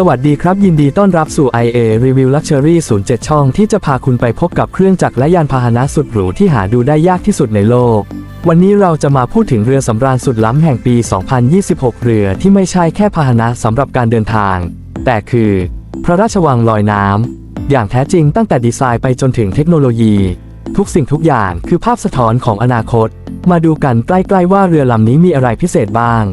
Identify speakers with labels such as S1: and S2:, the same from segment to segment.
S1: สวัสดีครับ ยินดีต้อนรับสู่ IA Review Luxury 07 ช่องที่จะพาคุณไปพบกับเครื่องจักรและยานพาหนะสุดหรูที่หาดูได้ยากที่สุดในโลก วันนี้เราจะมาพูดถึงเรือสำราญสุดล้ำแห่งปี 2026 เรือที่ไม่ใช่แค่พาหนะสำหรับการเดินทาง แต่คือ พระราชวังลอยน้ำอย่างแท้จริงตั้งแต่ดีไซน์ไปจนถึงเทคโนโลยี ทุกสิ่งทุกอย่างคือภาพสะท้อนของอนาคต มาดูกันใกล้ๆว่าเรือลำนี้มีอะไรพิเศษบ้าง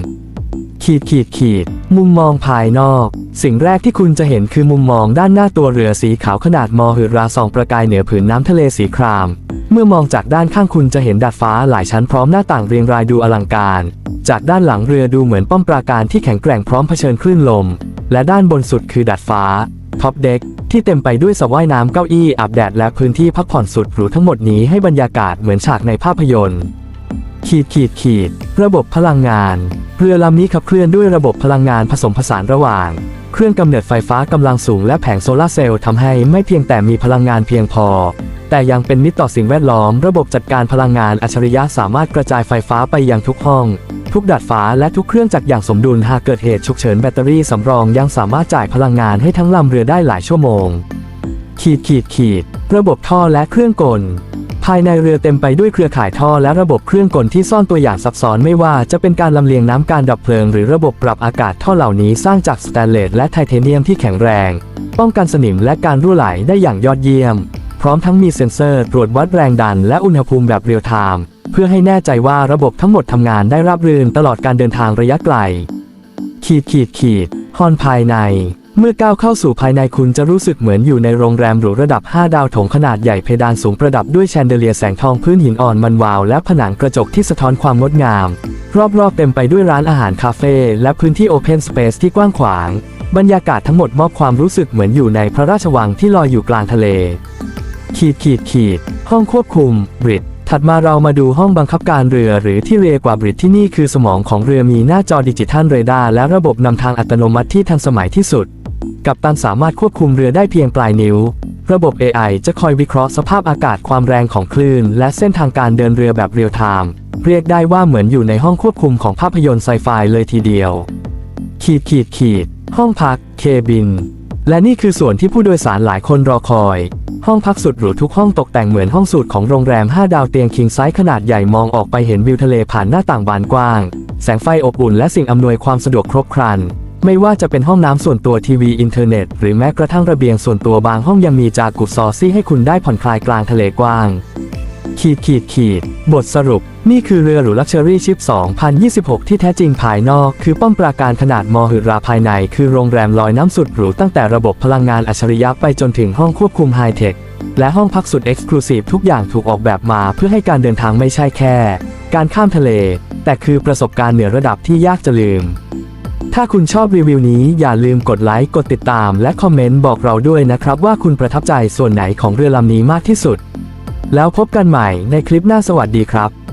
S1: ขีดขีดขีด มุมมองภายนอก สิ่งแรกที่คุณจะเห็นคือมุมมองด้านหน้าตัวเรือสีขาวขนาดมหึราส่องประกายเหนือผืนน้ำทะเลสีคราม เมื่อมองจากด้านข้างคุณจะเห็นดาดฟ้าหลายชั้นพร้อมหน้าต่างเรียงรายดูอลังการ จากด้านหลังเรือดูเหมือนป้อมปราการที่แข็งแกร่งพร้อมเผชิญคลื่นลม และด้านบนสุดคือดาดฟ้าท็อปเด็กที่เต็มไปด้วยสระว่ายน้ำเก้าอี้อาบแดดและพื้นที่พักผ่อนสุดหรูทั้งหมดนี้ให้บรรยากาศเหมือนฉากในภาพยนตร์ ขีดขีดขีด ระบบพลังงาน เรือลำนี้ขับเคลื่อนด้วยระบบพลังงานผสมผสานระหว่าง เครื่องกำเนิดไฟฟ้ากำลังสูงและแผงโซลาเซลล์ทำให้ไม่เพียงแต่มีพลังงานเพียงพอ แต่ยังเป็นมิตรต่อสิ่งแวดล้อม ระบบจัดการพลังงานอัจฉริยะสามารถกระจายไฟฟ้าไปยังทุกห้อง ทุกดาดฟ้าและทุกเครื่องจักรอย่างสมดุลหากเกิดเหตุฉุกเฉินแบตเตอรี่สำรองยังสามารถจ่ายพลังงานให้ทั้งลำเรือได้หลายชั่วโมง ขีดขีดขีด ระบบท่อและเครื่องกล ภายในเรือเต็มไปด้วยเครือข่ายท่อและระบบเครื่องกลที่ซ่อนตัวอย่างซับซ้อนไม่ว่าจะเป็นการลำเลียงน้ำการดับเพลิงหรือระบบปรับอากาศท่อเหล่านี้สร้างจากสแตนเลสและไทเทเนียมที่แข็งแรง ป้องกันสนิมและการรั่วไหลได้อย่างยอดเยี่ยม พร้อมทั้งมีเซ็นเซอร์ตรวจวัดแรงดันและอุณหภูมิแบบเรียลไทม์เพื่อให้แน่ใจว่าระบบทั้งหมดทำงานได้ราบรื่นตลอดการเดินทางระยะไกล ขีดขีดขีดฮอนภายใน เมื่อก้าวเข้าสู่ภายในคุณจะรู้สึกเหมือนอยู่ในโรงแรมหรูระดับ 5 ดาวโถงขนาดใหญ่เพดานสูงประดับด้วยแชนเดเลียแสงทองพื้นหินอ่อนมันวาว และผนังกระจกที่สะท้อนความงดงาม รอบๆเต็มไปด้วยร้านอาหารคาเฟ่และพื้นที่โอเพนสเปซที่กว้างขวาง บรรยากาศทั้งหมดมอบความรู้สึกเหมือนอยู่ในพระราชวังที่ลอยอยู่กลางทะเล ขีดขีดขีด ห้องควบคุมบริดถัดมาเรามาดูห้องบังคับการเรือหรือที่เรียกว่าบริดที่นี่คือสมองของเรือมีหน้าจอดิจิทัลเรดาร์และระบบนำทางอัตโนมัติที่ทันสมัยที่สุด กัปตันสามารถควบคุมเรือได้เพียงปลายนิ้ว ระบบ AI จะคอยวิเคราะห์สภาพอากาศความแรงของคลื่น และเส้นทางการเดินเรือแบบเรียลไทม์เรียกได้ว่าเหมือนอยู่ในห้องควบคุมของภาพยนตร์ไซไฟเลยทีเดียว ขีดขีดขีด ห้องพัก เคบิน และนี่คือส่วนที่ผู้โดยสารหลายคนรอคอย ห้องพักสุดหรูทุกห้องตกแต่งเหมือนห้องสูตรของโรงแรม 5 ดาวเตียงคิงไซส์ขนาดใหญ่มองออกไปเห็นวิวทะเลผ่านหน้าต่างบานกว้าง แสงไฟอบอุ่นและสิ่งอำนวยความสะดวกครบครัน ไม่ว่าจะเป็นห้องน้ำส่วนตัวทีวีอินเทอร์เน็ต หรือแม้กระทั่งระเบียงส่วนตัวบางห้องยังมีจากุซอซี่ให้คุณได้ผ่อนคลายกลางทะเลกว้าง ขีดขีดขีด บทสรุป นี่คือเรือหรูลักชัวรี่ชิพ2026 ที่แท้จริงภายนอก คือป้อมปราการขนาดมหึราภายใน คือโรงแรมลอยน้ำสุดหรูตั้งแต่ระบบพลังงานอัจฉริยะไปจนถึงห้องควบคุมไฮเทคและห้องพักสุดเอ็กซ์คลูซีฟทุกอย่างถูกออกแบบมาเพื่อให้การเดินทางไม่ใช่แค่ การข้ามทะเล แต่คือประสบการณ์เหนือระดับที่ยากจะลืม ถ้าคุณชอบรีวิวนี้อย่าลืมกดไลค์ กดติดตาม และคอมเมนต์บอกเราด้วยนะครับ ว่าคุณประทับใจส่วนไหนของเรือลำนี้มากที่สุด แล้วพบกันใหม่ในคลิปหน้าสวัสดีครับ